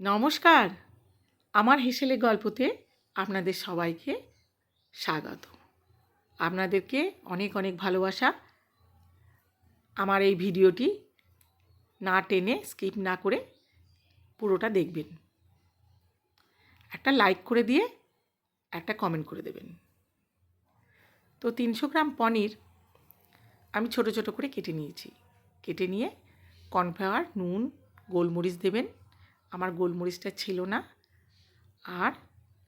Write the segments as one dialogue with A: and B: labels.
A: নমস্কার। আমার হেসেলে গল্পতে আপনাদের সবাইকে স্বাগত। আপনাদেরকে অনেক অনেক ভালোবাসা। আমার এই ভিডিওটি না টেনে স্কিপ না করে পুরোটা দেখবেন। একটা লাইক করে দিয়ে একটা কমেন্ট করে দেবেন। তো তিনশো গ্রাম পনির আমি ছোট ছোট করে কেটে নিয়েছি। কেটে নিয়ে কর্নফ্লাওয়ার, নুন, গোলমরিচ দেবেন। আমার গোলমরিচটা ছিল না। আর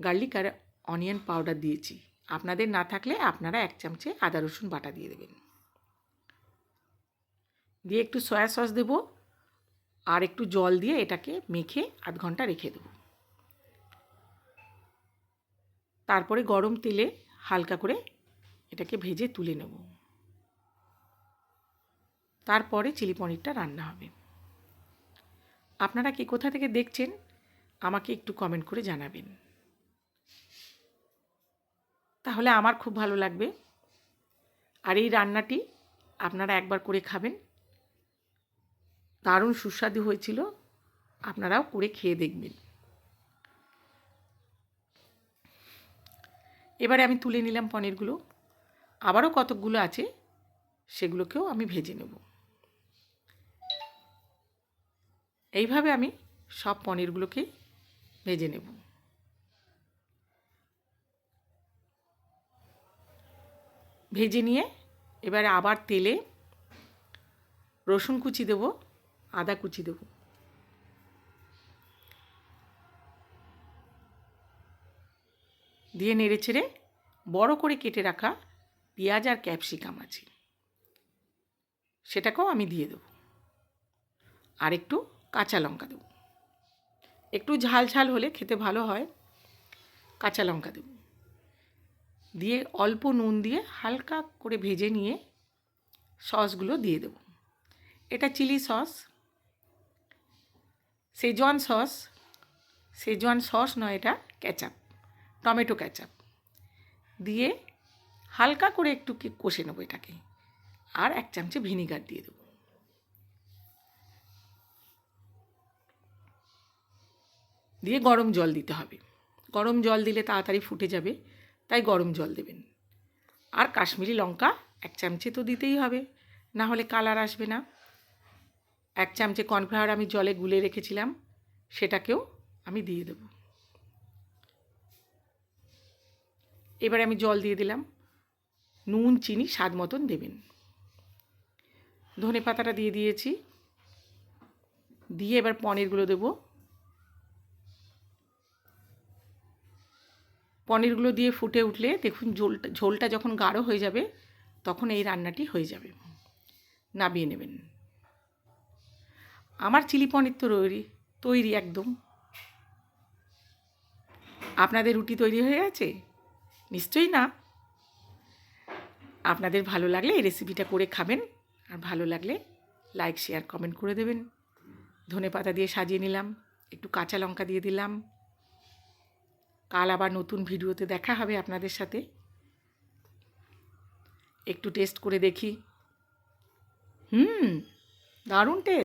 A: গার্লিক আর অনিয়ন পাউডার দিয়েছি। আপনাদের না থাকলে আপনারা এক চামচে আদা, রসুন বাটা দিয়ে দেবেন। দিয়ে একটু সয়া সস দেব আর একটু জল দিয়ে এটাকে মেখে আধ ঘণ্টা রেখে দেব। তারপরে গরম তেলে হালকা করে এটাকে ভেজে তুলে নেব। তারপরে চিলি পনিরটা রান্না হবে। আপনারা কে কোথা থেকে দেখছেন, আমাকে একটু কমেন্ট করে জানাবেন। তাহলে আমার খুব ভালো লাগবে। আর এই রান্নাটি আপনারা একবার করে খাবেন। দারুণ সুস্বাদু হয়েছিল, আপনারাও করে খেয়ে দেখবেন। এবারে আমি তুলে নিলাম পনিরগুলো। আবারও কতকগুলো আছে, সেগুলোকেও আমি ভেজে নেব। এইভাবে আমি সব পনিরগুলোকে ভেজে নেব। ভেজে নিয়ে এবারে আবার তেলে রসুন কুচি দেব, আদা কুচি দেব। দিয়ে নেড়ে ছেড়ে বড় করে কেটে রাখা পেঁয়াজ আর ক্যাপসিকাম আছে, সেটাকেও আমি দিয়ে দেবো। আর একটু কাঁচা লঙ্কা দেবো। একটু ঝাল ঝাল হলে খেতে ভালো হয়, কাঁচা লঙ্কা দেব। দিয়ে অল্প নুন দিয়ে হালকা করে ভেজে নিয়ে সসগুলো দিয়ে দেব। এটা chilli sauce, schezwan sauce schezwan sauce নয় এটা ক্যাচাপ টমেটো ক্যাচাপ দিয়ে হালকা করে একটু কষে নেব এটাকে। আর এক চামচে ভিনিগার দিয়ে দেবো। দিয়ে গরম জল দিতে হবে। গরম জল দিলে তাড়াতাড়ি ফুটে যাবে, তাই গরম জল দেবেন। আর কাশ্মীরি লঙ্কা এক চামচে তো দিতেই হবে, না হলে কালার আসবে না। এক চামচে কর্নফ্লাওয়ার আমি জলে গুলে রেখেছিলাম, সেটাকেও আমি দিয়ে দেব। এবারে আমি জল দিয়ে দিলাম, নুন, চিনি, স্বাদ মতন দেবেন। ধনে পাতাটা দিয়ে দিয়েছি, দিয়ে এবার পনিরগুলো দেবো। পনিরগুলো দিয়ে ফুটে উঠলে দেখুন ঝোলটা ঝোলটা যখন গাঢ় হয়ে যাবে, তখন এই রান্নাটি হয়ে যাবে। নাবিয়ে নেবেন। আমার চিলি পনির তো তৈরি তৈরি একদম। আপনাদের রুটি তৈরি হয়ে গেছে? নিশ্চয়ই না। আপনাদের ভালো লাগলে এই রেসিপিটা করে খাবেন, আর ভালো লাগলে লাইক, শেয়ার, কমেন্ট করে দেবেন। ধনে পাতা দিয়ে সাজিয়ে নিলাম, একটু কাঁচা লঙ্কা দিয়ে দিলাম কাল আবার নতুন ভিডিওতে দেখা হবে আপনাদের সাথে। একটু টেস্ট করে দেখি। হুম, দারুণ টেস্ট